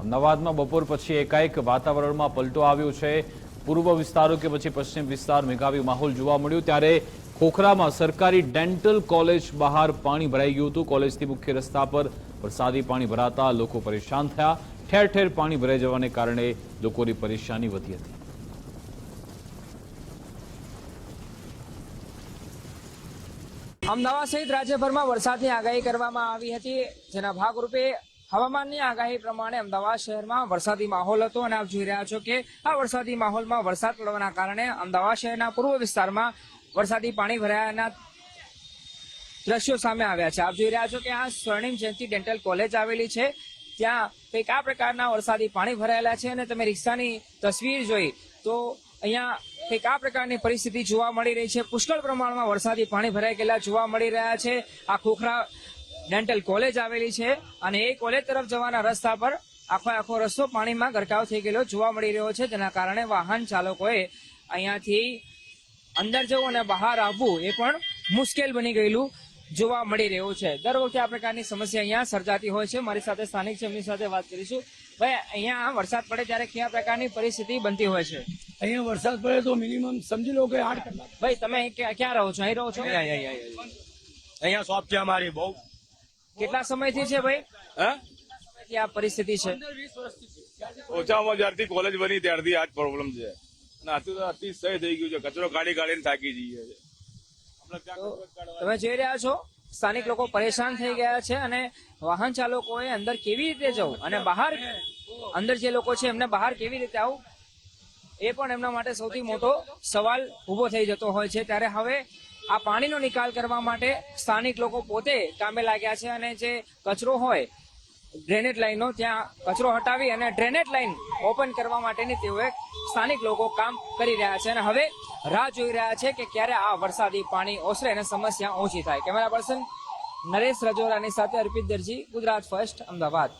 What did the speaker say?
અમદાવાદમાં બપોર પછી એકાએક વાતાવરણમાં પલટો આવ્યો છે. પૂર્વ વિસ્તારો કે પછી પશ્ચિમ વિસ્તાર મેઘાવી માહોલ જોવા મળ્યો. ત્યારે ખોખરામાં સરકારી ડેન્ટલ કોલેજ બહાર પાણી ભરાઈ ગયું હતું. કોલેજથી મુખ્ય રસ્તા પર વરસાદી પાણી ભરાતા લોકો પરેશાન થયા. ઠેર ઠેર પાણી ભરાઈ જવાને કારણે લોકોની પરેશાની વધી હતી. અમદાવાદ સહિત રાજ્યભરમાં વરસાદની આગાહી કરવામાં આવી હતી. જેના ભાગરૂપે હવામાનની આગાહી પ્રમાણે અમદાવાદ શહેરમાં વરસાદી માહોલ હતો અને આપ જોઈ રહ્યા છો કે આ વરસાદી માહોલમાં વરસાદ પડવાના કારણે અમદાવાદ શહેરના પૂર્વ વિસ્તારમાં વરસાદી પાણી ભરાયાના દ્રશ્યો સામે આવ્યા છે. આપ જોઈ રહ્યા છો કે આ સ્વર્ણિમ જયંતિ ડેન્ટલ કોલેજ આવેલી છે. ત્યાં કંઈક આ પ્રકારના વરસાદી પાણી ભરાયેલા છે અને તમે રિક્ષાની તસવીર જોઈ તો અહીંયા કંઈક આ પ્રકારની પરિસ્થિતિ જોવા મળી રહી છે. પુષ્કળ પ્રમાણમાં વરસાદી પાણી ભરાઈ ગયેલા જોવા મળી રહ્યા છે. આ ખોખરા ડેન્ટલ કોલેજ આવેલી છે અને એ કોલેજ તરફ જવાના રસ્તા પર આખો આખો રસ્તો પાણીમાં ગરકાવ થઈ ગયેલો જોવા મળી રહ્યો છે. જેના કારણે વાહન ચાલકોએ અહીંયાથી અંદર જવું અને બહાર આવવું એ પણ મુશ્કેલ બની ગયેલું જોવા મળી રહ્યું છે. દર વખતે આ પ્રકારની સમસ્યા અહીંયા સર્જાતી હોય છે. મારી સાથે સ્થાનિક છે એમની સાથે વાત કરીશું. ભાઈ અહીંયા વરસાદ પડે ત્યારે કયા પ્રકારની પરિસ્થિતિ બનતી હોય છે? અહીંયા વરસાદ પડે તો મિનિમમ સમજી લો કે આઠ કલાક. ભાઈ તમે અહીં ક્યાં ક્યાં રહો છો? અહીં રહો છો? અહીંયા શોપ છે અમારી બહુ. કેટલા સમયથી છે ભાઈ? હા? આ પરિસ્થિતિ છે. ઓછામાં જ્યારથી કોલેજ બની ત્યારથી આ જ પ્રોબ્લેમ છે. અને અત્યારે અતિશય થઈ ગયું છે. કચરો કાઢી કાઢીને થાકી જઈએ છે. તમે જોઈ રહ્યા છો? સ્થાનિક લોકો પરેશાન થઈ ગયા છે અને વાહન ચાલકોએ અંદર કેવી રીતે જવું? અને બહાર અંદર જે લોકો છે એમને બહાર કેવી રીતે આવું? એ પણ એમના માટે સૌથી મોટો સવાલ ઊભો થઈ જતો હોય છે. ત્યારે હવે આ પાણીનો નિકાલ કરવા માટે સ્થાનિક લોકો પોતે કામે લાગ્યા છે અને જે કચરો હોય, ડ્રેનેજ લાઇનનો ત્યાં કચરો હટાવી અને ડ્રેનેજ લાઈન ઓપન કરવા માટેની તેઓએ સ્થાનિક લોકો કામ કરી રહ્યા છે અને હવે રાહ જોઈ રહ્યા છે કે ક્યારે આ વરસાદી પાણી ઓસરે અને સમસ્યા ઓછી થાય. કેમેરા પર્સન નરેશ રજોરાની સાથે અર્પિત દરજી, ગુજરાત ફર્સ્ટ, અમદાવાદ.